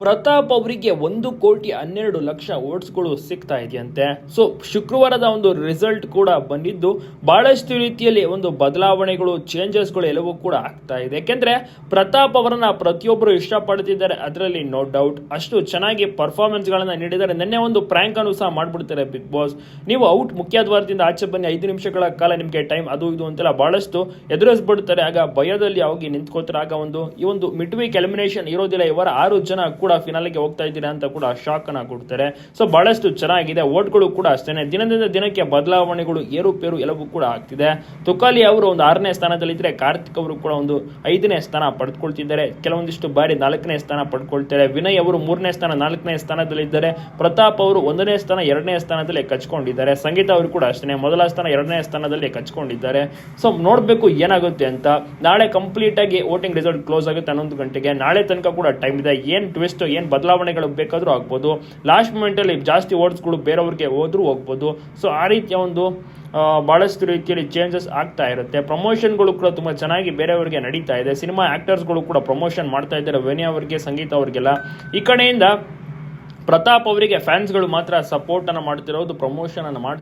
ಪ್ರತಾಪ್ ಅವರಿಗೆ ಒಂದು ಕೋಟಿ ಹನ್ನೆರಡು ಲಕ್ಷ ಓಟ್ಸ್ಗಳು ಸಿಗ್ತಾ ಇದೆಯಂತೆ. ಸೊ ಶುಕ್ರವಾರದ ಒಂದು ರಿಸಲ್ಟ್ ಕೂಡ ಬಂದಿದ್ದು, ಬಹಳಷ್ಟು ರೀತಿಯಲ್ಲಿ ಒಂದು ಬದಲಾವಣೆಗಳು ಚೇಂಜಸ್ಗಳು ಎಲ್ಲವೂ ಕೂಡ ಆಗ್ತಾ ಇದೆ. ಯಾಕೆಂದ್ರೆ, ಪ್ರತಾಪ್ ಅವರನ್ನ ಪ್ರತಿಯೊಬ್ಬರು ಇಷ್ಟಪಡ್ತಿದ್ದಾರೆ. ಅದರಲ್ಲಿ ನೋ ಡೌಟ್ ಅಷ್ಟು ಚೆನ್ನಾಗಿ ಪರ್ಫಾರ್ಮೆನ್ಸ್ ಗಳನ್ನ ನೀಡಿದ್ದಾರೆ. ನಿನ್ನೆ ಒಂದು ಪ್ರ್ಯಾಂಕ್ ಅನ್ನು ಸಹ ಮಾಡ್ಬಿಡ್ತಾರೆ ಬಿಗ್ ಬಾಸ್ ನೀವು ಔಟ್ ಮುಖ್ಯ ದ್ವಾರದಿಂದ ಆಚೆ ಬನ್ನಿ. ಐದು ನಿಮಿಷಗಳ ಕಾಲ ನಿಮಗೆ ಟೈಮ್ ಅದು ಇದು ಅಂತೆಲ್ಲ ಬಹಳಷ್ಟು ಎದುರಿಸ್ಬಿಡ್ತಾರೆ. ಆಗ ಭಯದಲ್ಲಿ ಹೋಗಿ ನಿಂತ್ಕೋತಾರೆ. ಆಗ ಒಂದು, ಈ ಒಂದು ಮಿಡ್ ವೀಕ್ ಎಲಿಮಿನೇಷನ್ ಇರೋದಿಲ್ಲ ಇವರ ಆರು ಜನ ಕೂಡ ಫಿನಾಲಿಗೆ ಹೋಗ್ತಾ ಇದ್ದೀರಾ ಅಂತ ಕೂಡ ಶಾಕ್ ಅನ್ನ ಕೊಡ್ತಾರೆ. ಸೊ ಬಹಳಷ್ಟು ಚೆನ್ನಾಗಿದೆ. ಓಟ್ಗಳು ಕೂಡ ಅಷ್ಟೇನೆ. ದಿನದಿಂದ ದಿನಕ್ಕೆ ಬದಲಾವಣೆಗಳು ಏರುಪೇರು ಎಲ್ಲವೂ ಕೂಡ ಆಗ್ತಿದೆ. ತುಕಾಲಿ ಅವರು ಒಂದು ಆರನೇ ಸ್ಥಾನದಲ್ಲಿದ್ದರೆ ಕಾರ್ತಿಕ್ ಅವರು ಕೂಡ ಒಂದು ಐದನೇ ಸ್ಥಾನ ಪಡೆದುಕೊಳ್ತಿದ್ದಾರೆ ಕೆಲವೊಂದಿಷ್ಟು ಬಾರಿ ನಾಲ್ಕನೇ ಸ್ಥಾನ ಪಡ್ಕೊಳ್ತಾರೆ. ವಿನಯ್ ಅವರು ಮೂರನೇ ಸ್ಥಾನ, ನಾಲ್ಕನೇ ಸ್ಥಾನದಲ್ಲಿದ್ದಾರೆ ಪ್ರತಾಪ್ ಅವರು ಒಂದನೇ ಸ್ಥಾನ, ಎರಡನೇ ಸ್ಥಾನದಲ್ಲಿ ಕಚ್ಕೊಂಡಿದ್ದಾರೆ. ಸಂಗೀತ ಅವರು ಕೂಡ ಅಷ್ಟೇ ಮೊದಲ ಸ್ಥಾನ, ಎರಡನೇ ಸ್ಥಾನದಲ್ಲಿ ಕಚ್ಕೊಂಡಿದ್ದಾರೆ. ಸೊ ನೋಡಬೇಕು ಏನಾಗುತ್ತೆ ಅಂತ. ನಾಳೆ ಕಂಪ್ಲೀಟ್ ಆಗಿ ವೋಟಿಂಗ್ ರಿಸಲ್ಟ್ ಕ್ಲೋಸ್ ಆಗುತ್ತೆ ಹನ್ನೊಂದು ಗಂಟೆಗೆ. ನಾಳೆ ತನಕ ಕೂಡ ಟೈಮ್ ಇದೆ. ಏನು ಟ್ವಿಸ್ಟ್ ಏನು ಬದಲಾವಣೆಗಳು ಬೇಕಾದರೂ ಆಗ್ಬೋದು. ಲಾಸ್ಟ್ ಮೂಮೆಂಟಲ್ಲಿ ಜಾಸ್ತಿ ಓಟ್ಸ್ಗಳು ಬೇರೆಯವ್ರಿಗೆ ಹೋದ್ರೂ ಹೋಗ್ಬೋದು. ಸೊ ಆ ರೀತಿಯ ಒಂದು ಭಾಳಷ್ಟು ರೀತಿಯಲ್ಲಿ ಚೇಂಜಸ್ ಆಗ್ತಾ ಇರುತ್ತೆ. ಪ್ರಮೋಷನ್ಗಳು ಕೂಡ ತುಂಬ ಚೆನ್ನಾಗಿ ಬೇರೆಯವರಿಗೆ ನಡೀತಾ ಇದೆ. ಸಿನಿಮಾ ಆ್ಯಕ್ಟರ್ಸ್ಗಳು ಕೂಡ ಪ್ರಮೋಷನ್ ಮಾಡ್ತಾ ಇದ್ದಾರೆ. ವೆನಿ ಅವರಿಗೆ, ಸಂಗೀತ ಅವರಿಗೆಲ್ಲ. ಈ ಕಡೆಯಿಂದ ಪ್ರತಾಪ್ ಅವರಿಗೆ ಫ್ಯಾನ್ಸ್ಗಳು ಮಾತ್ರ ಸಪೋರ್ಟನ್ನು ಮಾಡ್ತಿರೋದು ಪ್ರಮೋಷನನ್ನು ಮಾಡ್ತಾ